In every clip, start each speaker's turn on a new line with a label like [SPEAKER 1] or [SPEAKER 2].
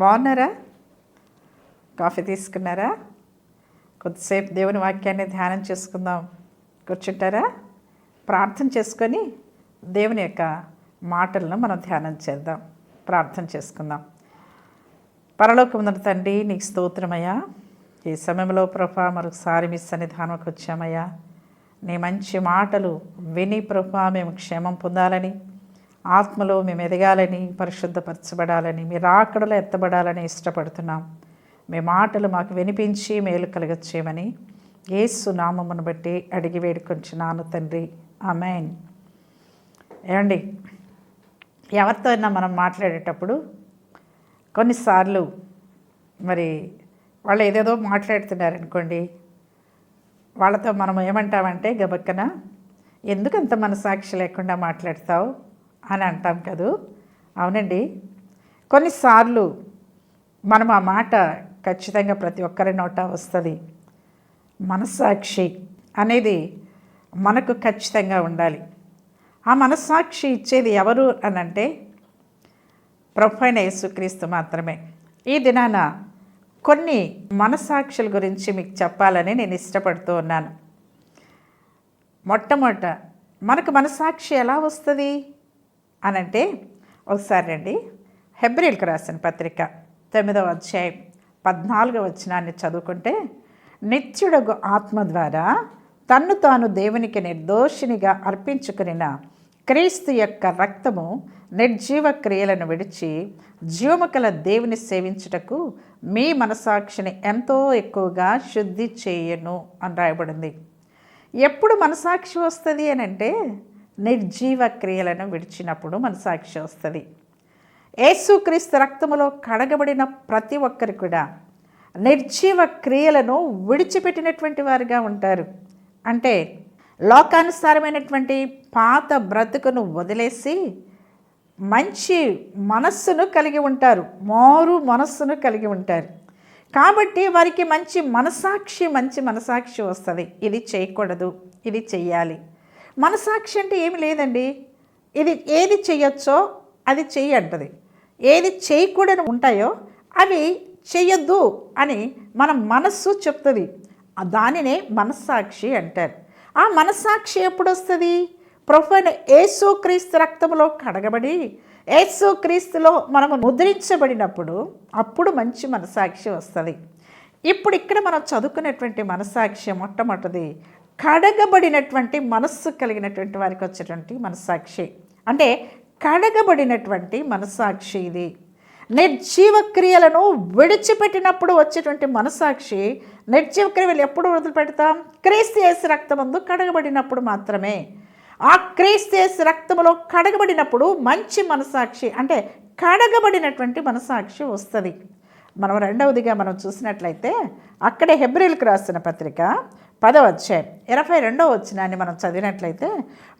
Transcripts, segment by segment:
[SPEAKER 1] బాగున్నారా? కాఫీ తీసుకున్నారా? కొద్దిసేపు దేవుని వాక్యాన్ని ధ్యానం చేసుకుందాం. కూర్చుంటారా? ప్రార్థన చేసుకొని దేవుని యొక్క మాటలను మనం ధ్యానం చేద్దాం. ప్రార్థన చేసుకుందాం. పరలోకముందర తండ్రి నీకు స్తోత్రమయ్యా. ఈ సమయంలో ప్రభా మరొకసారి మీ సన్నిధానంకి వచ్చామయ్యా. నీ మంచి మాటలు విని ప్రభా మేము క్షేమం పొందాలని ఆత్మలో మేము ఎదగాలని పరిశుద్ధపరచబడాలని మీ రాకడలో ఎత్తబడాలని ఇష్టపడుతున్నాం. మీ మాటలు మాకు వినిపించి మేలు కలగచ్చేయమని ఏసు నామమును బట్టి అడిగి వేడుకొంచున్నాను తండ్రి. అమెన్ ఏమండి ఎవరితో అయినా మనం మాట్లాడేటప్పుడు కొన్నిసార్లు మరి వాళ్ళు ఏదేదో మాట్లాడుతున్నారనుకోండి వాళ్ళతో మనం ఏమంటామంటే గబక్కన ఎందుకు అంత మనసాక్షి లేకుండా మాట్లాడతావు? అని అంటాం కదూ? అవునండి. కొన్నిసార్లు మనం ఆ మాట ఖచ్చితంగా ప్రతి ఒక్కరి నోట వస్తుంది. మనస్సాక్షి అనేది మనకు ఖచ్చితంగా ఉండాలి. ఆ మనస్సాక్షి ఇచ్చేది ఎవరు అని అంటే ప్రభు అయిన యేసుక్రీస్తు మాత్రమే. ఈ దినాన కొన్ని మనస్సాక్షుల గురించి మీకు చెప్పాలని నేను ఇష్టపడుతూ ఉన్నాను. మొట్టమొదట మనకు మనసాక్షి ఎలా వస్తుంది? అనంటే ఒకసారి రండి. హెబ్రిల్కి రాసిన పత్రిక తొమ్మిదవ అధ్యాయం పద్నాలుగవ వచనాన్ని చదువుకుంటే నిత్యుడగు ఆత్మ ద్వారా తన్ను తాను దేవునికి నిర్దోషినిగా అర్పించుకునిన క్రీస్తు యొక్క రక్తము నిర్జీవ క్రియలను విడిచి జీవముకల దేవుని సేవించుటకు మీ మనసాక్షిని ఎంతో ఎక్కువగా శుద్ధి చేయను అని రాయబడింది. ఎప్పుడు మనసాక్షి వస్తుంది అని అంటే నిర్జీవ క్రియలను విడిచినప్పుడు మనసాక్షి వస్తుంది. యేసుక్రీస్తు రక్తములో కడగబడిన ప్రతి ఒక్కరు కూడా నిర్జీవ క్రియలను విడిచిపెట్టినటువంటి వారుగా ఉంటారు. అంటే లోకానుసారమైనటువంటి పాత బ్రతుకును వదిలేసి మంచి మనస్సును కలిగి ఉంటారు. మారు మనస్సును కలిగి ఉంటారు. కాబట్టి వారికి మంచి మనసాక్షి మంచి మనసాక్షి వస్తుంది. ఇది చేయకూడదు. ఇది చెయ్యాలి. మనసాక్షి అంటే ఏమి లేదండి. ఇది ఏది చేయొచ్చో అది చెయ్యి అంటది. ఏది చేయకూడని ఉంటాయో అవి చెయ్యొద్దు అని మన మనస్సు చెప్తుంది. దానినే మనస్సాక్షి అంటారు. ఆ మనస్సాక్షి ఎప్పుడు వస్తుంది ప్రొఫైన్ ఏసుక్రీస్తు రక్తంలో కడగబడి ఏసుక్రీస్తులో మనము ముద్రించబడినప్పుడు అప్పుడు మంచి మనసాక్షి వస్తుంది. ఇప్పుడు ఇక్కడ మనం చదువుకునేటువంటి మనసాక్షి మొట్టమొదటిది కడగబడినటువంటి మనస్సు కలిగినటువంటి వారికి వచ్చేటువంటి మనసాక్షి అంటే కడగబడినటువంటి మనసాక్షి ఇది. నిర్జీవ క్రియలను విడిచిపెట్టినప్పుడు వచ్చేటువంటి మనసాక్షి నిర్జీవ క్రియలు ఎప్పుడు వదిలిపెడతాం? క్రీస్తేసి రక్తమందు కడగబడినప్పుడు మాత్రమే. ఆ క్రీస్తేసి రక్తములో కడగబడినప్పుడు మంచి మనసాక్షి అంటే కడగబడినటువంటి మనసాక్షి వస్తుంది. మనం రెండవదిగా మనం చూసినట్లయితే అక్కడే హెబ్రిల్కి రాసిన పత్రిక పదవ అధ్యాయం ఇరవై రెండవ వచ్చినాన్ని మనం చదివినట్లయితే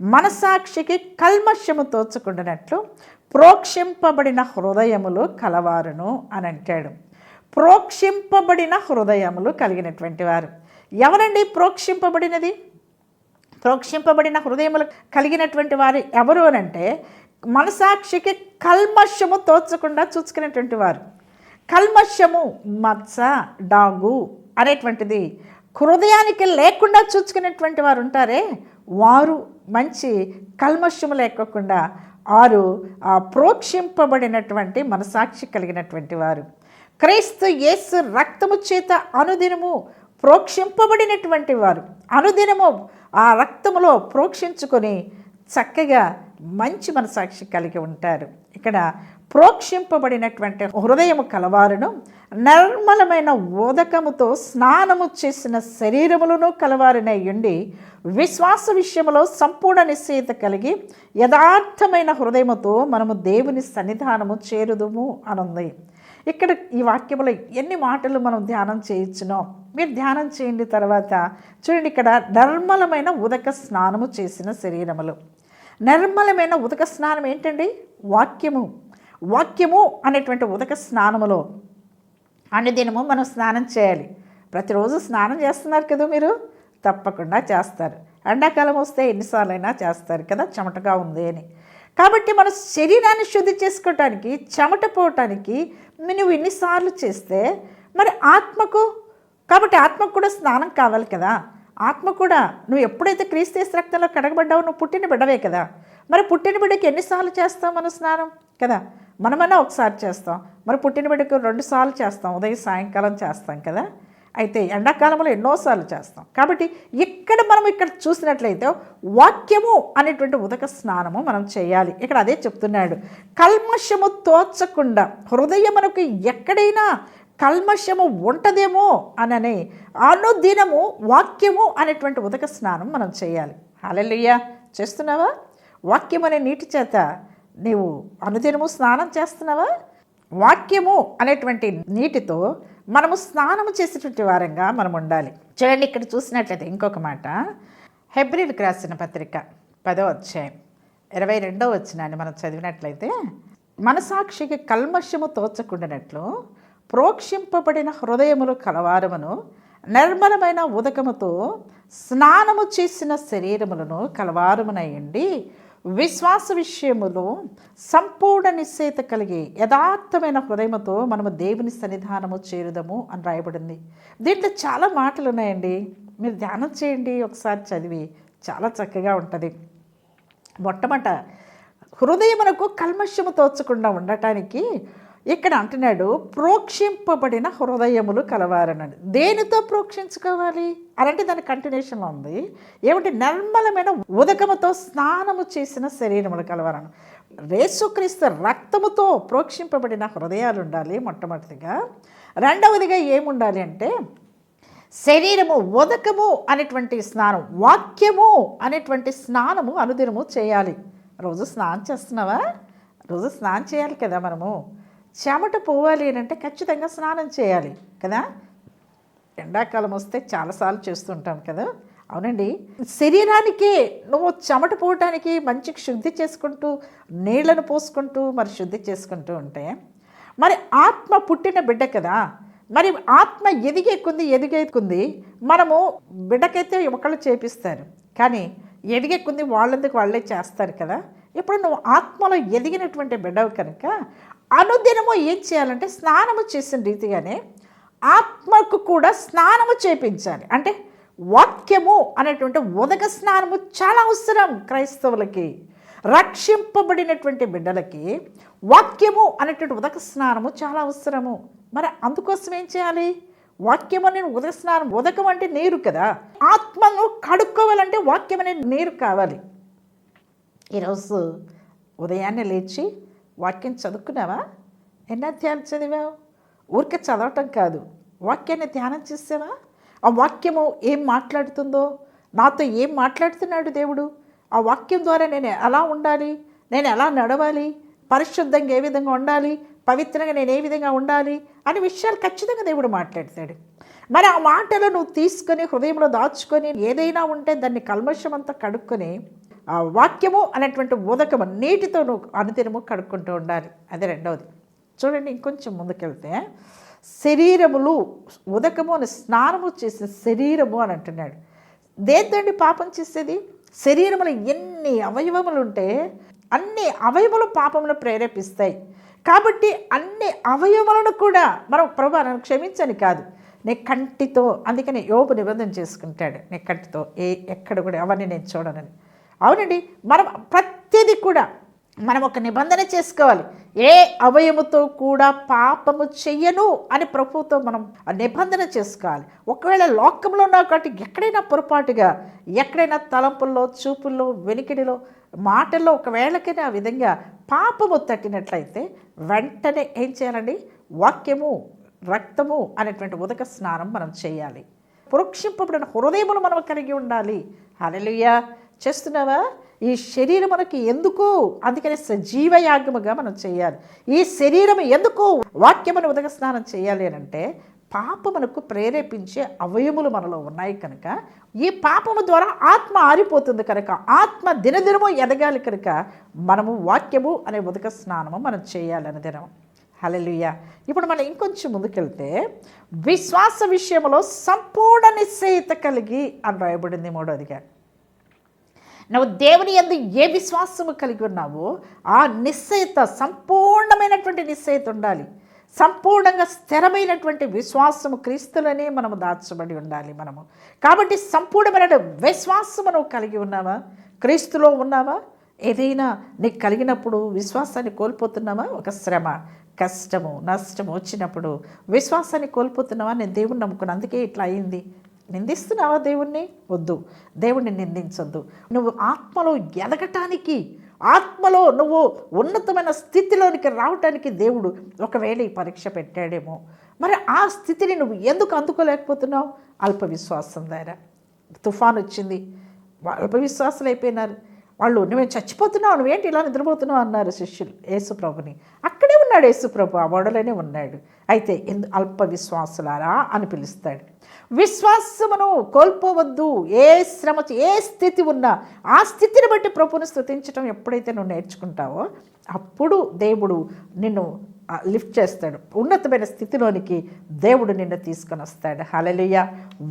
[SPEAKER 1] మనసాక్షికి కల్మష్యము తోచుకుండినట్లు ప్రోక్షింపబడిన హృదయములు కలవారును అని అంటాడు. ప్రోక్షింపబడిన హృదయములు కలిగినటువంటి వారు. ఎవరండి ప్రోక్షింపబడినది? ప్రోక్షింపబడిన హృదయములు కలిగినటువంటి వారు ఎవరు అని అంటే మనసాక్షికి కల్మషము తోచకుండా చూసుకునేటువంటి వారు. కల్మషము మత్స డాగు అనేటువంటిది హృదయానికి లేకుండా చూచుకునేటువంటి వారు ఉంటారే? వారు మంచి కల్మషము లేకోకుండా వారు ఆ ప్రోక్షింపబడినటువంటి మనసాక్షి కలిగినటువంటి వారు. క్రైస్తు యేసు రక్తము చేత అనుదినము ప్రోక్షింపబడినటువంటి వారు. అనుదినము ఆ రక్తములో ప్రోక్షించుకొని చక్కగా మంచి మనసాక్షి కలిగి ఉంటారు. ఇక్కడ ప్రోక్షింపబడినటువంటి హృదయము కలవారును నిర్మలమైన ఓదకముతో స్నానము చేసిన శరీరములను కలవారినై ఉండి విశ్వాస విషయంలో సంపూర్ణ నిశ్చయిత కలిగి యథార్థమైన హృదయముతో మనము దేవుని సన్నిధానము చేరుదుము అనుంది. ఇక్కడ ఈ వాక్యములో ఎన్ని మాటలు మనం ధ్యానం చేయొచ్చునో మీరు ధ్యానం చేయండి తర్వాత చూడండి ఇక్కడ నిర్మలమైన ఉదక స్నానము చేసిన శరీరములు. నిర్మలమైన ఉదక స్నానం ఏంటండి? వాక్యము. వాక్యము అనేటువంటి ఉదక స్నానములో అనుదినము మనం స్నానం చేయాలి. ప్రతిరోజు స్నానం చేస్తున్నారు కదా మీరు? తప్పకుండా చేస్తారు. ఎండాకాలం వస్తే ఎన్నిసార్లైనా చేస్తారు కదా? చెమటగా ఉంది అని. కాబట్టి మన శరీరాన్ని శుద్ధి చేసుకోవటానికి చెమట పోవటానికి నువ్వు ఎన్నిసార్లు చేస్తే మరి ఆత్మకు కాబట్టి ఆత్మకు కూడా స్నానం కావాలి కదా? ఆత్మ కూడా నువ్వు ఎప్పుడైతే క్రీస్తీస్ రక్తంలో కడగబడ్డావో నువ్వు పుట్టిన బిడ్డవే కదా? మరి పుట్టిన బిడ్డకి ఎన్నిసార్లు చేస్తావు మన స్నానం కదా? మనమన్నా ఒకసారి చేస్తాం. మరి పుట్టిన బిడ్డకు రెండుసార్లు చేస్తాం. ఉదయం సాయంకాలం చేస్తాం కదా. అయితే ఎండాకాలంలో ఎన్నోసార్లు చేస్తాం. కాబట్టి ఇక్కడ మనం ఇక్కడ చూసినట్లయితే వాక్యము అనేటువంటి ఉదక స్నానము మనం చేయాలి. ఇక్కడ అదే చెప్తున్నాడు. కల్మషము తోచకుండా హృదయమునకు ఎక్కడైనా కల్మషము ఉంటదేమో అనని అనుదినము వాక్యము అనేటువంటి ఉదక స్నానం మనం చేయాలి. అలెలుయ్య చేస్తున్నావా? వాక్యం అనే నీటి చేత నీవు అనుదినము స్నానం చేస్తున్నావా? వాక్యము అనేటువంటి నీటితో మనము స్నానము చేసేటువంటి వారంగా మనం ఉండాలి. చూడండి ఇక్కడ చూసినట్లయితే ఇంకొక మాట. హెబ్రిల్కి రాసిన పత్రిక పదో అధ్యాయం ఇరవై రెండో వచ్చినాన్ని మనం చదివినట్లయితే మనసాక్షికి కల్మషము తోచకుండానట్లు ప్రోక్షింపబడిన హృదయములు కలవారమును నిర్మలమైన ఉదకముతో స్నానము చేసిన శరీరములను కలవారమునయండి. విశ్వాస విషయములో సంపూర్ణ నిశ్చయిత కలిగి యథార్థమైన హృదయముతో మనము దేవుని సన్నిధానము చేరుదము అని రాయబడింది. దీంట్లో చాలా మాటలు ఉన్నాయండి. మీరు ధ్యానం చేయండి ఒకసారి చదివి. చాలా చక్కగా ఉంటుంది. మొట్టమొదట హృదయమునకు కల్మషము తోచకుండా ఉండటానికి ఇక్కడ అంటున్నాడు ప్రోక్షింపబడిన హృదయములు కలవారనని. దేనితో ప్రోక్షించుకోవాలి? అలాంటి దాని కంటిన్యూషన్లో ఉంది. ఏమిటి నిర్మలమైన ఉదకముతో స్నానము చేసిన శరీరములు కలవారను. రేసుక్రీస్తు రక్తముతో ప్రోక్షింపబడిన హృదయాలు ఉండాలి మొట్టమొదటిగా. రెండవదిగా ఏముండాలి అంటే శరీరము ఉదకము అనేటువంటి స్నానం వాక్యము అనేటువంటి స్నానము అనుదినము చేయాలి. రోజు స్నానం చేస్తున్నావా? రోజు స్నానం చేయాలి కదా మనము. చెమట పోవాలి అని అంటే ఖచ్చితంగా స్నానం చేయాలి కదా? ఎండాకాలం వస్తే చాలాసార్లు చేస్తుంటాం కదా? అవునండి. శరీరానికి నువ్వు చెమట పోవటానికి మంచి శుద్ధి చేసుకుంటూ నీళ్ళను పోసుకుంటూ మరి శుద్ధి చేసుకుంటూ ఉంటే మరి ఆత్మ పుట్టిన బిడ్డ కదా? మరి ఆత్మ ఎదిగెక్కుంది ఎదిగెక్కుంది మనము బిడ్డకైతే ఒకళ్ళు చేపిస్తారు. కానీ ఎదిగెక్కుంది వాళ్ళందుకు వాళ్ళే చేస్తారు కదా? ఇప్పుడు నువ్వు ఆత్మలో ఎదిగినటువంటి బిడ్డవు కనుక అనుదినము ఏం చేయాలంటే స్నానము చేసిన రీతిగానే ఆత్మకు కూడా స్నానము చేపించాలి. అంటే వాక్యము అనేటువంటి ఉదక స్నానము చాలా అవసరం క్రైస్తవులకి. రక్షింపబడినటువంటి బిడ్డలకి వాక్యము అనేటువంటి ఉదక స్నానము చాలా అవసరము. మరి అందుకోసం ఏం చేయాలి? వాక్యం అనే ఉదక స్నానం ఉదకం అంటే నీరు కదా. ఆత్మను కడుక్కోవాలంటే వాక్యం అనే నీరు కావాలి. ఈరోజు ఉదయాన్నే లేచి వాక్యం చదువుకున్నావా? ఎన్ని అధ్యాయాలు చదివావు? ఊరికే చదవటం కాదు. వాక్యాన్ని ధ్యానం చేసావా? ఆ వాక్యము ఏం మాట్లాడుతుందో? నాతో ఏం మాట్లాడుతున్నాడు దేవుడు? ఆ వాక్యం ద్వారా నేను ఎలా ఉండాలి? నేను ఎలా నడవాలి? పరిశుద్ధంగా ఏ విధంగా ఉండాలి? పవిత్రంగా నేను ఏ విధంగా ఉండాలి? అనే విషయాలు ఖచ్చితంగా దేవుడు మాట్లాడతాడు. మరి ఆ మాటలు నువ్వు తీసుకొని హృదయంలో దాచుకొని ఏదైనా ఉంటే దాన్ని కల్మషమంతా కడుక్కొని వాక్యము అనేటువంటి ఉదకము నీటితోనూ అనుదినము కడుక్కుంటూ ఉండాలి. అదే రెండవది. చూడండి ఇంకొంచెం ముందుకెళ్తే శరీరములు ఉదకము అని స్నానము చేసిన శరీరము అని అంటున్నాడు. దేంతండి పాపం చేసేది? శరీరములు ఎన్ని అవయవములు ఉంటే అన్ని అవయవములు పాపమును ప్రేరేపిస్తాయి. కాబట్టి అన్ని అవయవములను కూడా మనం ప్రభు నన్ను క్షమించని కాదు. నీ కంటితో అందుకని యోపు నిబంధన చేసుకుంటాడు. నీ కంటితో ఏ ఎక్కడ కూడా అవన్నీ నేను చూడనని. అవునండి. మనం ప్రతిదీ కూడా మనం ఒక నిబంధన చేసుకోవాలి. ఏ అవయముతో కూడా పాపము చెయ్యను అని ప్రభుతో మనం నిబంధన చేసుకోవాలి. ఒకవేళ లోకంలో ఉన్న కాబట్టి ఎక్కడైనా పొరపాటుగా ఎక్కడైనా తలంపుల్లో చూపుల్లో వెనికిడిలో మాటల్లో ఒకవేళకైనా ఆ విధంగా పాపము తట్టినట్లయితే వెంటనే ఏం చేయాలండి? వాక్యము రక్తము అనేటువంటి ఉదక స్నానం మనం చేయాలి. పురోక్షింపబడిన హృదయములు మనం కలిగి ఉండాలి. హల్లెలూయా. చేస్తున్నావా? ఈ శరీరం మనకి ఎందుకు? అందుకని సజీవయాగముగా మనం చేయాలి. ఈ శరీరం ఎందుకు వాక్యమును ఉదక స్నానం చేయాలి అని అంటే పాపమునకు ప్రేరేపించే అవయములు మనలో ఉన్నాయి కనుక ఈ పాపము ద్వారా ఆత్మ ఆరిపోతుంది కనుక ఆత్మ దినదినము ఎదగాలి కనుక మనము వాక్యము అనే ఉదక స్నానము మనం చేయాలని దినం. హలలుయ ఇప్పుడు మనం ఇంకొంచెం ముందుకెళ్తే విశ్వాస విషయంలో సంపూర్ణ నిశ్చయిత కలిగి అని రాయబడింది మూడోదిగా నువ్వు దేవుని ఎందు ఏ విశ్వాసము కలిగి ఉన్నావో ఆ నిశ్చయత సంపూర్ణమైనటువంటి నిశ్చయత ఉండాలి. సంపూర్ణంగా స్థిరమైనటువంటి విశ్వాసము క్రీస్తులనే మనము దాచబడి ఉండాలి మనము. కాబట్టి సంపూర్ణమైన విశ్వాసము నువ్వు కలిగి ఉన్నావా? క్రీస్తులో ఉన్నావా? ఏదైనా నీకు కలిగినప్పుడు విశ్వాసాన్ని కోల్పోతున్నావా? ఒక శ్రమ కష్టము నష్టము వచ్చినప్పుడు విశ్వాసాన్ని కోల్పోతున్నావా? నేను దేవుని నమ్ముకున్నాను అందుకే ఇట్లా అయింది. నిందిస్తున్నావా దేవుణ్ణి? వద్దు. దేవుణ్ణి నిందించొద్దు. నువ్వు ఆత్మలో ఎదగటానికి ఆత్మలో నువ్వు ఉన్నతమైన స్థితిలోనికి రావటానికి దేవుడు ఒకవేళ ఈ పరీక్ష పెట్టాడేమో. మరి ఆ స్థితిని నువ్వు ఎందుకు అందుకోలేకపోతున్నావు? అల్ప విశ్వాసం ద్వారా. తుఫాన్ వచ్చింది. అల్ప అయిపోయినారు. వాళ్ళు నువ్వు చచ్చిపోతున్నావు? నువ్వేంటి ఇలా నిద్రపోతున్నావు? అన్నారు శిష్యులు యేసుప్రభుని అక్కడే ఉన్నాడు యేసుప్రభు ఆ ఓడలోనే ఉన్నాడు. అయితే ఎందు అల్పవిశ్వాసులారా అని పిలుస్తాడు. విశ్వాసమును కోల్పోవద్దు. ఏ శ్రమ ఏ స్థితి ఉన్నా ఆ స్థితిని బట్టి ప్రభుని స్థుతించడం ఎప్పుడైతే నువ్వు నేర్చుకుంటావో అప్పుడు దేవుడు నిన్ను లిఫ్ట్ చేస్తాడు. ఉన్నతమైన స్థితిలోనికి దేవుడు నిన్ను తీసుకొని వస్తాడు. హలలుయ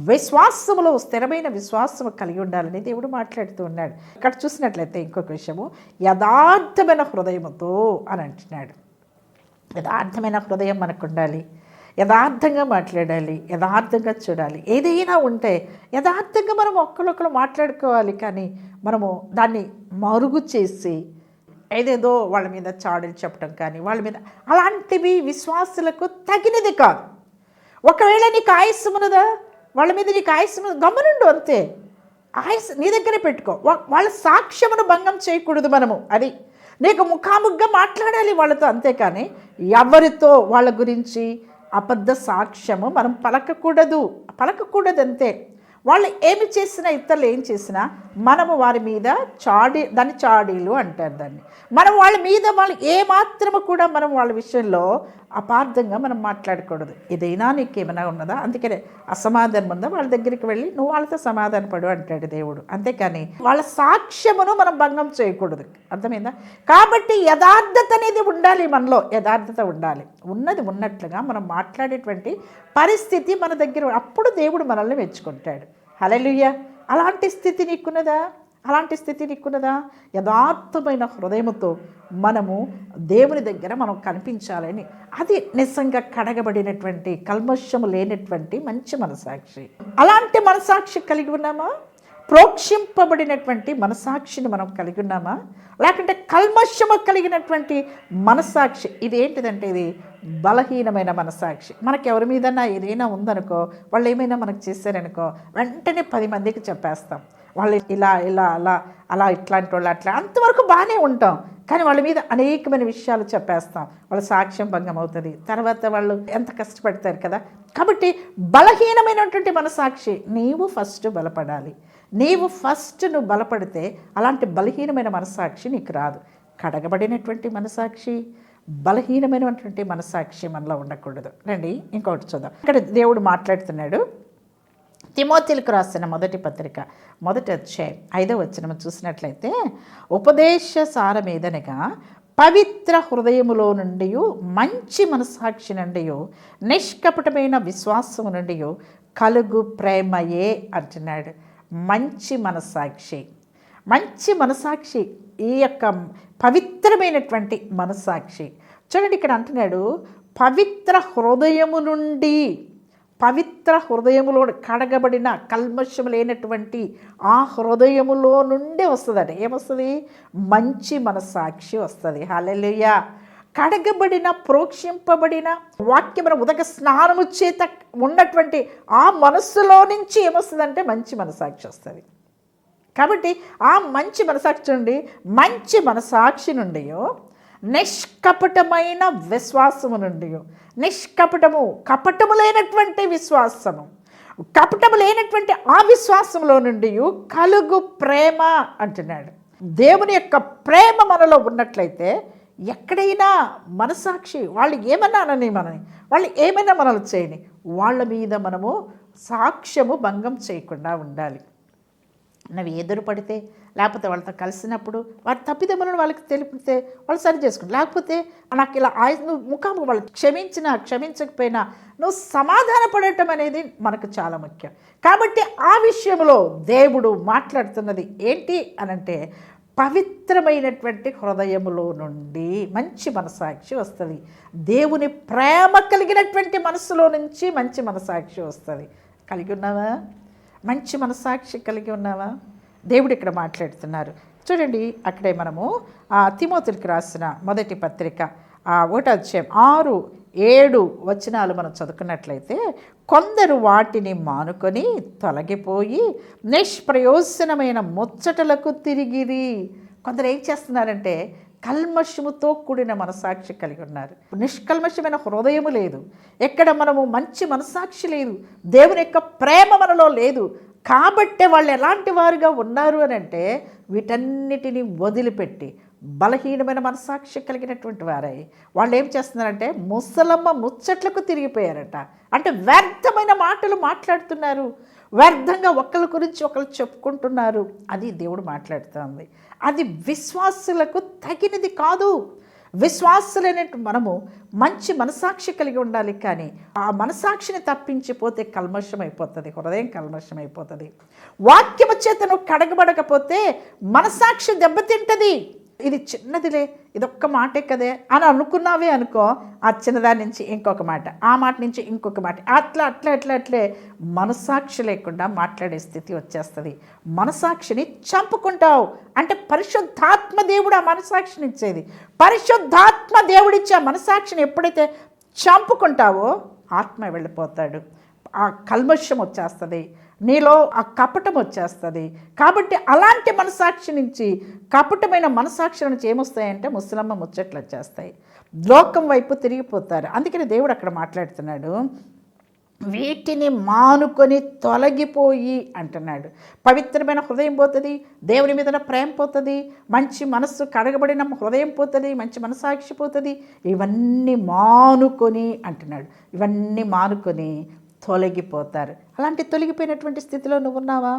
[SPEAKER 1] విశ్వాసములో స్థిరమైన విశ్వాసము కలిగి ఉండాలని దేవుడు మాట్లాడుతూ ఉన్నాడు. ఇక్కడ చూసినట్లయితే ఇంకొక విషయము యథార్థమైన హృదయముతో అని అంటున్నాడు. యథార్థమైన హృదయం మనకు ఉండాలి యథార్థంగా మాట్లాడాలి యథార్థంగా చూడాలి. ఏదైనా ఉంటే యథార్థంగా మనం ఒక్కరొక్కరు మాట్లాడుకోవాలి కానీ మనము దాన్ని మరుగు చేసి ఏదేదో వాళ్ళ మీద చాడలు చెప్పడం కానీ వాళ్ళ మీద అలాంటివి విశ్వాసులకు తగినది కాదు. ఒకవేళ నీకు ఆయుస్సు వాళ్ళ మీద నీకు ఆయుస్సు గమనుండు అంతే. ఆయుస్ నీ దగ్గరే పెట్టుకో. వాళ్ళ సాక్ష్యమును భంగం చేయకూడదు మనము. అది నీకు ముఖాముఖిగా మాట్లాడాలి వాళ్ళతో అంతేకాని ఎవరితో వాళ్ళ గురించి అబద్ధ సాక్ష్యము మనం పలకకూడదు. పలకకూడదంతే. వాళ్ళు ఏమి చేసినా ఇతరులు ఏం చేసినా మనము వారి మీద చాడీ దాన్ని చాడీలు అంటారు దాన్ని. మనం వాళ్ళ మీద వాళ్ళు ఏమాత్రము కూడా మనం వాళ్ళ విషయంలో అపార్థంగా మనం మాట్లాడకూడదు. ఏదైనా ఏమైనా ఉన్నదా? అందుకనే అసమాధానం ఉందా? వాళ్ళ దగ్గరికి వెళ్ళి నువ్వు వాళ్ళతో సమాధాన పడు అంటాడు దేవుడు. అంతేకాని వాళ్ళ సాక్ష్యమును మనం భంగం చేయకూడదు. అర్థమైందా? కాబట్టి యథార్థత అనేది ఉండాలి మనలో. యథార్థత ఉండాలి. ఉన్నది ఉన్నట్లుగా మనం మాట్లాడేటువంటి పరిస్థితి మన దగ్గర అప్పుడు దేవుడు మనల్ని మెచ్చుకుంటాడు. హలలుయ్య అలాంటి స్థితి నీకున్నదా? అలాంటి స్థితి నీకున్నదా? యథార్థమైన హృదయముతో మనము దేవుని దగ్గర మనం కనిపించాలని. అది నిజంగా కడగబడినటువంటి కల్మషము లేనటువంటి మంచి మనసాక్షి. అలాంటి మనసాక్షి కలిగి ఉన్నామా? ప్రోక్షింపబడినటువంటి మనసాక్షిని మనం కలిగి ఉన్నామా? లేకుంటే కల్మషము కలిగినటువంటి మనసాక్షి ఇది ఏంటిదంటే ఇది? బలహీనమైన మనసాక్షి మనకెవరి మీదన్నా ఏదైనా ఉందనుకో వాళ్ళు ఏమైనా మనకు చేశారనుకో వెంటనే పది మందికి చెప్పేస్తాం. వాళ్ళు ఇలా ఇలా అలా అలా ఇట్లాంటి వాళ్ళు అట్లా. అంతవరకు బాగానే ఉంటాం. కానీ వాళ్ళ మీద అనేకమైన విషయాలు చెప్పేస్తాం. వాళ్ళ సాక్ష్యం భంగం అవుతుంది. తర్వాత వాళ్ళు ఎంత కష్టపడతారు కదా. కాబట్టి బలహీనమైనటువంటి మనసాక్షి నీవు ఫస్ట్ బలపడాలి. నీవు ఫస్ట్ నువ్వు బలపడితే అలాంటి బలహీనమైన మనసాక్షి నీకు రాదు. కడగబడినటువంటి మనసాక్షి బలహీనమైనటువంటి మనసాక్షి మనలో ఉండకూడదు. రండి ఇంకొకటి చూద్దాం. ఇక్కడ దేవుడు మాట్లాడుతున్నాడు. తిమోతిలకు రాసిన మొదటి పత్రిక మొదటి అధ్యాయం ఐదో వచ్చినము చూసినట్లయితే ఉపదేశ సారమేదనగా పవిత్ర హృదయములో నుండి మంచి మనస్సాక్షి నుండి నిష్కపటమైన విశ్వాసం నుండి కలుగు ప్రేమయే అంటున్నాడు. మంచి మనస్సాక్షి. మంచి మనసాక్షి ఈ యొక్క పవిత్రమైనటువంటి మనసాక్షి. చూడండి ఇక్కడ అంటున్నాడు పవిత్ర హృదయము నుండి పవిత్ర హృదయములో కడగబడిన కల్మషం లేనటువంటి ఆ హృదయములో నుండి వస్తుందట. ఏమొస్తుంది? మంచి మనసాక్షి వస్తుంది. హల్లెలూయా! కడగబడిన ప్రోక్షింపబడిన వాక్యమున ఉదక స్నానము చేత ఉన్నటువంటి ఆ మనస్సులో నుంచి ఏమొస్తుందంటే మంచి మనసాక్షి వస్తుంది. కాబట్టి ఆ మంచి మనసాక్షి నుండి మంచి మనసాక్షి నుండి నిష్కపటమైన విశ్వాసము నుండి నిష్కపటము కపటము లేనటువంటి విశ్వాసము కపటము లేనటువంటి ఆ విశ్వాసంలో నుండి కలుగు ప్రేమ అంటున్నాడు. దేవుని యొక్క ప్రేమ మనలో ఉన్నట్లయితే ఎక్కడైనా మనసాక్షి వాళ్ళు ఏమన్నా అనని మనని వాళ్ళు ఏమైనా మనల్ని చేయని వాళ్ళ మీద మనము సాక్ష్యము భంగం చేయకుండా ఉండాలి. నువ్వు ఎదురు పడితే లేకపోతే వాళ్ళతో కలిసినప్పుడు వారి తప్పిదమ్ములను వాళ్ళకి తెలిపితే వాళ్ళు సరి చేసుకుంటారు. లేకపోతే నాకు ఇలా ఆయ నువ్వు ముఖాము వాళ్ళు క్షమించినా క్షమించకపోయినా నువ్వు సమాధాన పడటం అనేది మనకు చాలా ముఖ్యం. కాబట్టి ఆ విషయంలో దేవుడు మాట్లాడుతున్నది ఏంటి అనంటే పవిత్రమైనటువంటి హృదయములో నుండి మంచి మనసాక్షి వస్తుంది. దేవుని ప్రేమ కలిగినటువంటి మనసులో నుంచి మంచి మనసాక్షి వస్తుంది. కలిగి ఉన్నావా? మంచి మనసాక్షి కలిగి ఉన్నావా? దేవుడు ఇక్కడ మాట్లాడుతున్నారు. చూడండి అక్కడే మనము ఆ తిమోతులకి రాసిన మొదటి పత్రిక ఆ ఒకటి అధ్యాయం ఆరు ఏడు వచనాలు మనం చదువుకున్నట్లయితే కొందరు వాటిని మానుకొని తొలగిపోయి నిష్ప్రయోజనమైన ముచ్చటలకు తిరిగిరి. కొందరు ఏం చేస్తున్నారంటే కల్మషముతో కూడిన మనసాక్షి కలిగి ఉన్నారు. నిష్కల్మషమైన హృదయము లేదు. ఎక్కడ మనము మంచి మనసాక్షి లేదు. దేవుని యొక్క ప్రేమ మనలో లేదు. కాబట్టే వాళ్ళు ఎలాంటి వారుగా ఉన్నారు అని అంటే వీటన్నిటిని వదిలిపెట్టి బలహీనమైన మనసాక్షి కలిగినటువంటి వారై. వాళ్ళు ఏం చేస్తున్నారంటే ముసలమ్మ ముచ్చట్లకు తిరిగిపోయారట. అంటే వ్యర్థమైన మాటలు మాట్లాడుతున్నారు. వ్యర్థంగా ఒకరి గురించి ఒకరు చెప్పుకుంటున్నారు. అది దేవుడు మాట్లాడుతుంది. అది విశ్వాసులకు తగినది కాదు. విశ్వాసులైన మనము మంచి మనసాక్షి కలిగి ఉండాలి కానీ ఆ మనసాక్షిని తప్పించిపోతే కల్మషం అయిపోతుంది హృదయం కల్మషం అయిపోతుంది వాక్యము చేతను కడగబడకపోతే మనసాక్షి దెబ్బతింటది. ఇది చిన్నదిలే ఇదొక్క మాటే కదే అని అనుకున్నావే అనుకో ఆ చిన్నదాని నుంచి ఇంకొక మాట ఆ మాట నుంచి ఇంకొక మాట. అట్లా అట్లా అట్లా అట్లే మనసాక్షి లేకుండా మాట్లాడే స్థితి వచ్చేస్తుంది. మనసాక్షిని చంపుకుంటావు. అంటే పరిశుద్ధాత్మ దేవుడు ఆ మనసాక్షిని ఇచ్చేది. పరిశుద్ధాత్మ దేవుడిచ్చే ఆ మనసాక్షిని ఎప్పుడైతే చంపుకుంటావో ఆత్మ వెళ్ళిపోతాడు. ఆ కల్మషం వచ్చేస్తుంది. నీలో ఆ కపటం వచ్చేస్తుంది. కాబట్టి అలాంటి మనసాక్షి నుంచి కపటమైన మనసాక్షి నుంచి ఏమొస్తాయంటే ముసలమ్మ ముచ్చట్లు వచ్చేస్తాయి లోకం వైపు తిరిగిపోతారు. అందుకని దేవుడు అక్కడ మాట్లాడుతున్నాడు. వీటిని మానుకొని తొలగిపోయి అంటున్నాడు. పవిత్రమైన హృదయం పోతుంది దేవుని మీద ప్రేమ పోతుంది మంచి మనస్సు కడగబడిన హృదయం పోతుంది మంచి మనసాక్షి పోతుంది ఇవన్నీ మానుకొని అంటున్నాడు. ఇవన్నీ మానుకొని తొలగిపోతారు. అలాంటి తొలగిపోయినటువంటి స్థితిలో నువ్వు ఉన్నావా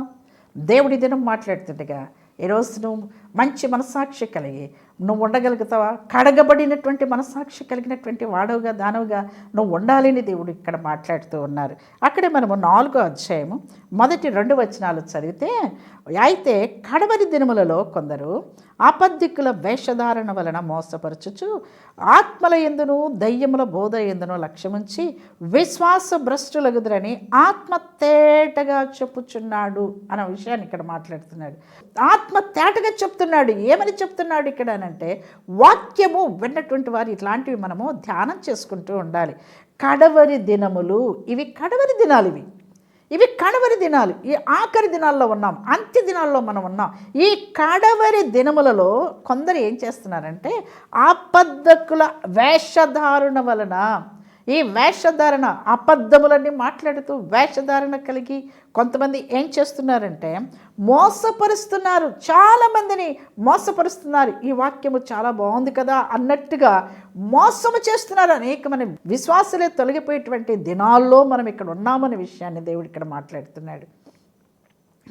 [SPEAKER 1] దేవుడి దినం మాట్లాడుతుండగా ఈరోజు నువ్వు మంచి మనసాక్షి కలిగి నువ్వు ఉండగలుగుతావా? కడగబడినటువంటి మనస్సాక్షి కలిగినటువంటి వాడవుగా దానవుగా నువ్వు ఉండాలని దేవుడు ఇక్కడ మాట్లాడుతూ ఉన్నారు. అక్కడే మనము నాలుగో అధ్యాయము మొదటి రెండు వచనాలు చదివితే అయితే కడవరి దినములలో కొందరు ఆపద్దిక్కుల వేషధారణ వలన మోసపరచుచు ఆత్మల ఎందును దయ్యముల బోధ ఎందును లక్ష్యముంచి విశ్వాస భ్రష్టులగుదురని ఆత్మ తేటగా చెప్పుచున్నాడు అన్న విషయాన్ని ఇక్కడ మాట్లాడుతున్నాడు. ఆత్మ తేటగా చెప్తున్నాడు? ఏమని చెప్తున్నాడు ఇక్కడ అంటే వాక్యము విన్నటువంటి వారు ఇట్లాంటివి మనము ధ్యానం చేసుకుంటూ ఉండాలి. కడవరి దినములు ఇవి కడవరి దినాలు ఇవి. ఇవి కడవరి దినాలు. ఈ ఆఖరి దినాల్లో ఉన్నాం అంత్య దినాల్లో మనం ఉన్నాం. ఈ కడవరి దినములలో కొందరు ఏం చేస్తున్నారంటే ఆపద్ధకుల వేషధారణ వలన ఈ వేషధారణ అబద్ధములన్నీ మాట్లాడుతూ వేషధారణ కలిగి కొంతమంది ఏం చేస్తున్నారంటే మోసపరుస్తున్నారు. చాలామందిని మోసపరుస్తున్నారు. ఈ వాక్యము చాలా బాగుంది కదా అన్నట్టుగా మోసము చేస్తున్నారు. అనేకమైన విశ్వాసులే తొలగిపోయేటువంటి దినాల్లో మనం ఇక్కడ ఉన్నామనే విషయాన్ని దేవుడు ఇక్కడ మాట్లాడుతున్నాడు.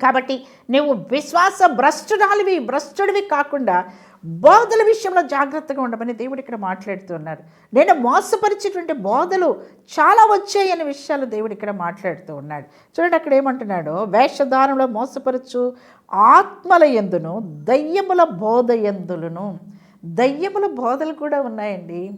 [SPEAKER 1] కాబట్టి నువ్వు విశ్వాస భ్రష్టురాలివి భ్రష్టుడివి కాకుండా బోధల విషయంలో జాగ్రత్తగా ఉండమని దేవుడు ఇక్కడ మాట్లాడుతున్నారు. నేను మోసపరిచేటువంటి బోధలు చాలా వచ్చాయి అనే విషయాలు దేవుడు ఇక్కడ మాట్లాడుతూ ఉన్నాడు. చూడండి అక్కడ ఏమంటున్నాడు? వేషధారంలో మోసపరచు ఆత్మల ఎందును దయ్యముల బోధ ఎందులను. దయ్యముల బోధలు కూడా ఉన్నాయండి.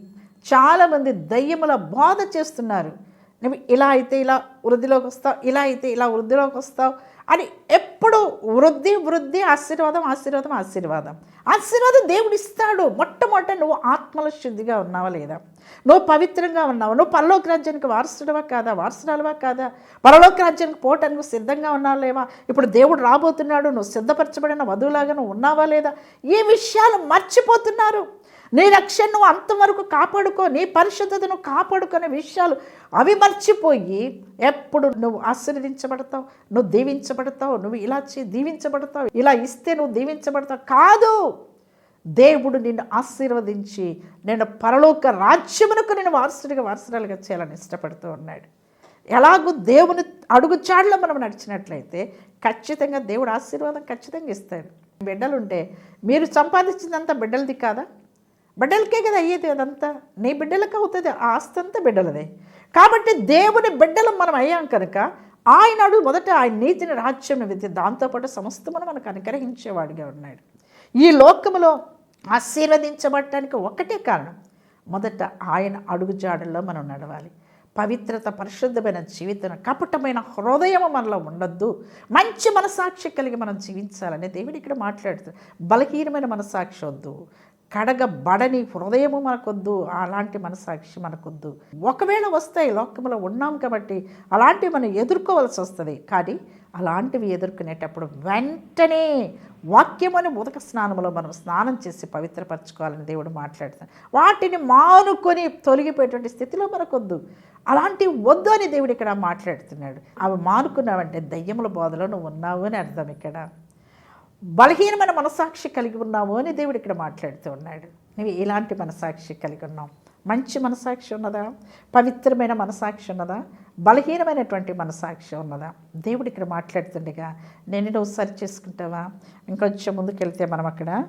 [SPEAKER 1] చాలామంది దయ్యముల బోధ చేస్తున్నారు. నువ్వు ఇలా అయితే ఇలా వృద్ధిలోకి వస్తావు ఇలా అయితే ఇలా వృద్ధిలోకి వస్తావు అని ఎప్పుడు వృద్ధి వృద్ధి ఆశీర్వాదం ఆశీర్వాదం ఆశీర్వాదం. ఆశీర్వాదం దేవుడు ఇస్తాడు మొట్టమొదట నువ్వు ఆత్మల శుద్ధిగా ఉన్నావా లేదా? నువ్వు పవిత్రంగా ఉన్నావు? నువ్వు పరలోక రాజ్యానికి వారసుడవా కాదా? వారసురాలవా కాదా? పరలోక రాజ్యానికి పోవటానికి సిద్ధంగా ఉన్నావా లేవా? ఇప్పుడు దేవుడు రాబోతున్నాడు. నువ్వు సిద్ధపరచబడిన వధువులాగా నువ్వు ఉన్నావా లేదా? ఈ విషయాలు మర్చిపోతున్నారు. నీ రక్షణ నువ్వు అంతవరకు కాపాడుకో నీ పరిశుద్ధతను కాపాడుకునే విషయాలు అవి మర్చిపోయి ఎప్పుడు నువ్వు ఆశీర్వదించబడతావు నువ్వు దీవించబడతావు నువ్వు ఇలా చే దీవించబడతావు ఇలా ఇస్తే నువ్వు దీవించబడతావు కాదు. దేవుడు నిన్ను ఆశీర్వదించి నేను పరలోక రాజ్యమునకు నేను వారసుడిగా వారసురాలుగా చేయాలని ఇష్టపడుతూ ఉన్నాడు. ఎలాగూ దేవుని అడుగుచాడులో మనం నడిచినట్లయితే ఖచ్చితంగా దేవుడు ఆశీర్వాదం ఖచ్చితంగా ఇస్తాడు. బిడ్డలుంటే మీరు సంపాదించిందంతా బిడ్డలది కాదా? బిడ్డలకే కదా అయ్యేది అదంతా? నీ బిడ్డలకు అవుతుంది ఆస్తి అంతా బిడ్డలదే. కాబట్టి దేవుని బిడ్డలు మనం అయ్యాం కనుక ఆయనడు మొదట ఆయన నీతిని రాజ్యం విద్య దాంతోపాటు సమస్తమును మనకు అనుగ్రహించేవాడిగా ఉన్నాడు. ఈ లోకములో ఆశీర్వదించబడటానికి ఒకటే కారణం. మొదట ఆయన అడుగుజాడల్లో మనం నడవాలి. పవిత్రత పరిశుద్ధమైన జీవితం కపటమైన హృదయం మనలో ఉండొద్దు. మంచి మనసాక్షి కలిగి మనం జీవించాలని దేవుడు ఇక్కడ మాట్లాడుతుంది బలహీనమైన మనసాక్షి వద్దు. కడగబడని హృదయము మనకొద్దు అలాంటి మనసాక్షి మనకొద్దు. ఒకవేళ వస్తాయి లోకంలో ఉన్నాం కాబట్టి అలాంటివి మనం ఎదుర్కోవాల్సి వస్తుంది. కానీ అలాంటివి ఎదుర్కొనేటప్పుడు వెంటనే వాక్యమని ఉదక స్నానంలో మనం స్నానం చేసి పవిత్రపరచుకోవాలని దేవుడు మాట్లాడుతాం వాటిని మానుకొని తొలగిపోయేటువంటి స్థితిలో మనకొద్దు. అలాంటివి వద్దు అని దేవుడు ఇక్కడ మాట్లాడుతున్నాడు. అవి మానుకున్నావంటే దయ్యముల బోధలో నువ్వు ఉన్నావు అని అర్థం ఇక్కడ. బలహీనమైన మనసాక్షి కలిగి ఉన్నావు అని దేవుడు ఇక్కడ మాట్లాడుతూ ఉన్నాడు. నువ్వు ఎలాంటి మనసాక్షి కలిగి ఉన్నావు? మంచి మనసాక్షి ఉన్నదా? పవిత్రమైన మనసాక్షి ఉన్నదా? బలహీనమైనటువంటి మనసాక్షి ఉన్నదా? దేవుడు ఇక్కడ మాట్లాడుతుండగా నేను నువ్వు సరి చేసుకుంటావా? ఇంకొంచెం ముందుకెళ్తే మనం అక్కడ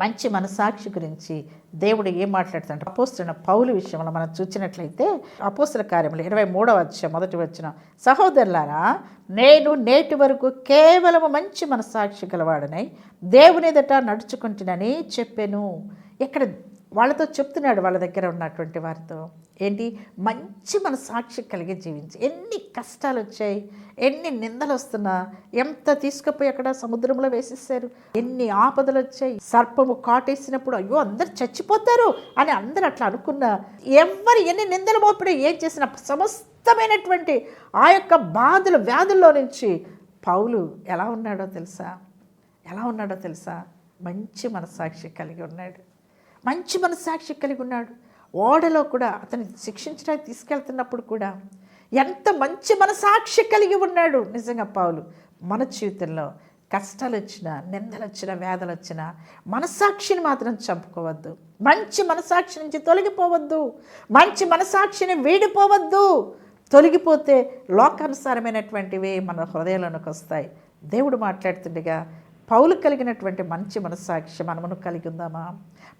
[SPEAKER 1] మంచి మనసాక్షి గురించి దేవుడు ఏం మాట్లాడుతుంటే అపోస్తున్న పౌలు విషయంలో మనం చూసినట్లయితే అపోస్తుల కార్యములు ఇరవై మూడవ వచ్చిన మొదటి వచ్చిన సహోదరులారా నేను నేటి వరకు కేవలం మంచి మనసాక్షి గలవాడనై దేవుని ఎదట నడుచుకుంటునని చెప్పాను. ఇక్కడ వాళ్ళతో చెప్తున్నాడు వాళ్ళ దగ్గర ఉన్నటువంటి వారితో. ఏంటి? మంచి మన సాక్షి కలిగి జీవించి. ఎన్ని కష్టాలు వచ్చాయి? ఎన్ని నిందలు వస్తున్నా? ఎంత తీసుకుపోయి అక్కడ సముద్రంలో వేసేసారు ఎన్ని ఆపదలు వచ్చాయి? సర్పము కాటేసినప్పుడు అయ్యో అందరు చచ్చిపోతారు అని అందరు అట్లా అనుకున్నా. ఎవరు ఎన్ని నిందలు మోపిడి ఏం చేసిన సమస్తమైనటువంటి ఆ యొక్క బాధలు వ్యాధుల్లో నుంచి పౌలు ఎలా ఉన్నాడో తెలుసా? ఎలా ఉన్నాడో తెలుసా? మంచి మనసాక్షి కలిగి ఉన్నాడు. మంచి మనసాక్షి కలిగి ఉన్నాడు. ఓడలో కూడా అతన్ని శిక్షించడానికి తీసుకెళ్తున్నప్పుడు కూడా ఎంత మంచి మనసాక్షి కలిగి ఉన్నాడు నిజంగా పావులు మన జీవితంలో కష్టాలు వచ్చినా నిందలు వచ్చినా వేదలు వచ్చినా మనసాక్షిని మాత్రం చంపుకోవద్దు. మంచి మనసాక్షి నుంచి తొలగిపోవద్దు. మంచి మనసాక్షిని వీడిపోవద్దు. తొలగిపోతే లోకానుసారమైనటువంటివి మన హృదయంలోనికి వస్తాయి. దేవుడు మాట్లాడుతుండగా పౌలు కలిగినటువంటి మంచి మనస్సాక్షి మనమును కలిగి ఉందామా?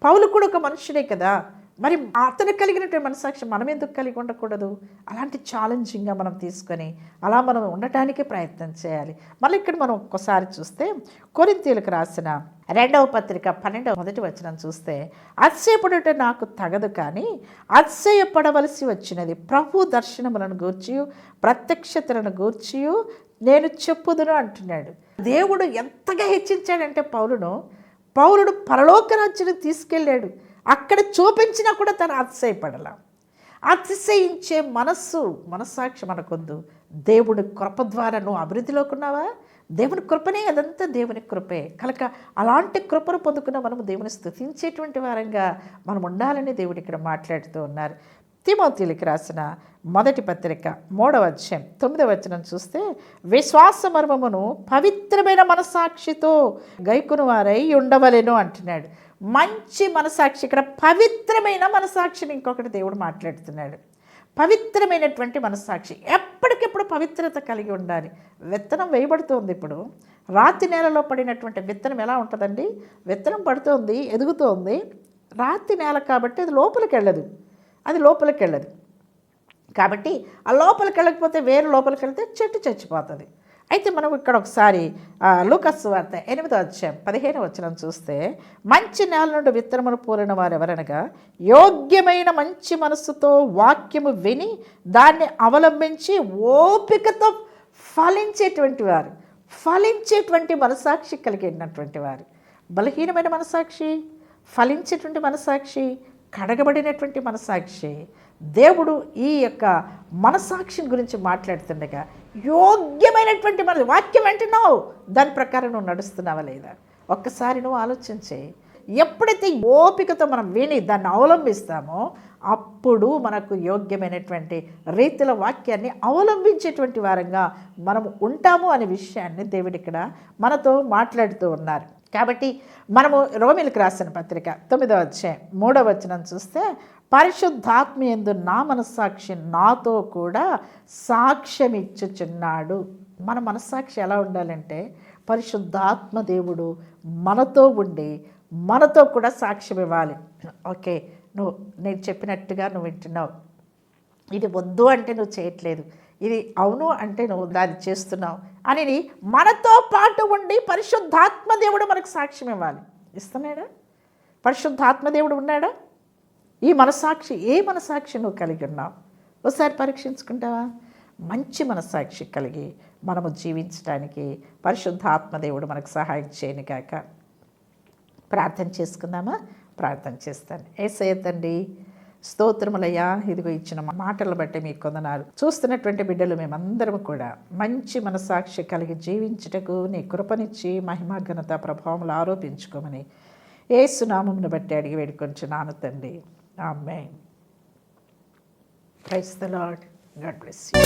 [SPEAKER 1] పౌలు కూడా ఒక మనుషుడే కదా. మరి అతను కలిగినటువంటి మనసాక్షి మనం ఎందుకు కలిగి ఉండకూడదు? అలాంటి ఛాలెంజింగ్గా మనం తీసుకొని అలా మనం ఉండటానికి ప్రయత్నం చేయాలి. మళ్ళీ ఇక్కడ మనం ఒక్కసారి చూస్తే కొరింతీలకు రాసిన రెండవ పత్రిక పన్నెండవ మొదటి వచనం చూస్తే అతిశయపడుట నాకు తగదు కానీ అతిశయపడవలసి వచ్చినది ప్రభు దర్శనములను గూర్చి ప్రత్యక్షతలను గూర్చి నేను చెప్పుదును అంటున్నాడు. దేవుడు ఎంతగా హెచ్చించాడంటే పౌలును పౌరుడు పరలోక తీసుకెళ్ళాడు. అక్కడ చూపించినా కూడా తను అతిశయపడల. అతిశయించే మనస్సు మనస్సాక్షి మనకొద్దు. దేవుడి కృప ద్వారా నువ్వు అభివృద్ధిలోకి ఉన్నావా? దేవుని కృపనే అదంతా దేవుని కృపే. కనుక అలాంటి కృపను పొందుకున్న మనము దేవుని స్థుతించేటువంటి వారంగా మనం ఉండాలని దేవుడు ఇక్కడ మాట్లాడుతూ ఉన్నారు. తిమోతిలికి రాసిన మొదటి పత్రిక మూడవ అధ్యాయం తొమ్మిదవ వచనం చూస్తే విశ్వాస మర్మమును పవిత్రమైన మనసాక్షితో గైకును వారై ఉండవలేను అంటున్నాడు. మంచి మనసాక్షి ఇక్కడ పవిత్రమైన మనసాక్షిని ఇంకొకటి దేవుడు మాట్లాడుతున్నాడు. పవిత్రమైనటువంటి మనస్సాక్షి ఎప్పటికెప్పుడు పవిత్రత కలిగి ఉండాలి. విత్తనం వేయబడుతోంది ఇప్పుడు. రాతి నేలలో పడినటువంటి విత్తనం ఎలా ఉంటుందండి? విత్తనం పడుతోంది ఎదుగుతోంది. రాతి నేల కాబట్టి అది లోపలికి వెళ్ళదు. అది లోపలికి వెళ్ళదు కాబట్టి ఆ లోపలికి వెళ్ళకపోతే వేరు లోపలికి వెళ్తే చెట్టు చచ్చిపోతుంది. అయితే మనం ఇక్కడ ఒకసారి లూకస్ వార్త ఎనిమిదో అధ్యాయం పదిహేను వచ్చిన చూస్తే మంచి నేల నుండి విత్తనమును పూరిన వారు ఎవరనగా యోగ్యమైన మంచి మనస్సుతో వాక్యము విని దాన్ని అవలంబించి ఓపికతో ఫలించేటువంటి వారు. ఫలించేటువంటి మనసాక్షి కలిగినటువంటి వారు. బలహీనమైన మనసాక్షి ఫలించేటువంటి మనసాక్షి కడగబడినటువంటి మనసాక్షి దేవుడు ఈ యొక్క మనసాక్షిని గురించి మాట్లాడుతుండగా యోగ్యమైనటువంటి మన వాక్యం అంటున్నావు దాని ప్రకారం నువ్వు నడుస్తున్నావా లేదా? ఒక్కసారి నువ్వు ఆలోచించే ఎప్పుడైతే ఓపికతో మనం విని దాన్ని అవలంబిస్తామో అప్పుడు మనకు యోగ్యమైనటువంటి రీతిలో వాక్యాన్ని అవలంబించేటువంటి వారంగా మనం ఉంటాము అనే విషయాన్ని దేవుడు ఇక్కడ మనతో మాట్లాడుతూ ఉన్నారు. కాబట్టి మనము రోమిలకు రాసిన పత్రిక తొమ్మిదవ అధ్యాయం మూడవ వచనం చూస్తే పరిశుద్ధాత్మ ఎందు నా మనస్సాక్షి నాతో కూడా సాక్ష్యం ఇచ్చుచున్నాడు మన మనస్సాక్షి ఎలా ఉండాలంటే పరిశుద్ధాత్మ దేవుడు మనతో ఉండి మనతో కూడా సాక్ష్యం ఇవ్వాలి. ఓకే నువ్వు నేను చెప్పినట్టుగా నువ్వు వింటున్నావు. ఇది వద్దు అంటే నువ్వు చేయట్లేదు. ఇది అవును అంటే నువ్వు దాన్ని చేస్తున్నావు అని మనతో పాటు ఉండి పరిశుద్ధాత్మ దేవుడు మనకు సాక్ష్యం ఇవ్వాలి. ఇస్తున్నాడా? పరిశుద్ధాత్మ దేవుడు ఉన్నాడా? ఈ మనసాక్షి ఏ మనసాక్షి నువ్వు కలిగి ఉన్నావు? ఒకసారి పరీక్షించుకుంటావా? మంచి మనసాక్షి కలిగి మనము జీవించడానికి పరిశుద్ధాత్మ దేవుడు మనకు సహాయం చేయను కాక ప్రార్థన చేసుకుందామా? ప్రార్థన చేస్తాను. ఏసయ్య తండ్రి స్తోత్రములయ్యా ఇదిగో ఇచ్చిన మాటలు బట్టి మీకు కొందనాలు. చూస్తున్నటువంటి బిడ్డలు మేమందరం కూడా మంచి మనసాక్షి కలిగి జీవించుటకు నీ కృపనిచ్చి మహిమాఘనత ప్రభావములు ఆరోపించుకోమని ఏసునామమును బట్టి అడిగి వేడుకొంచున్నాను తండ్రి. ఆమె praise the Lord God bless you.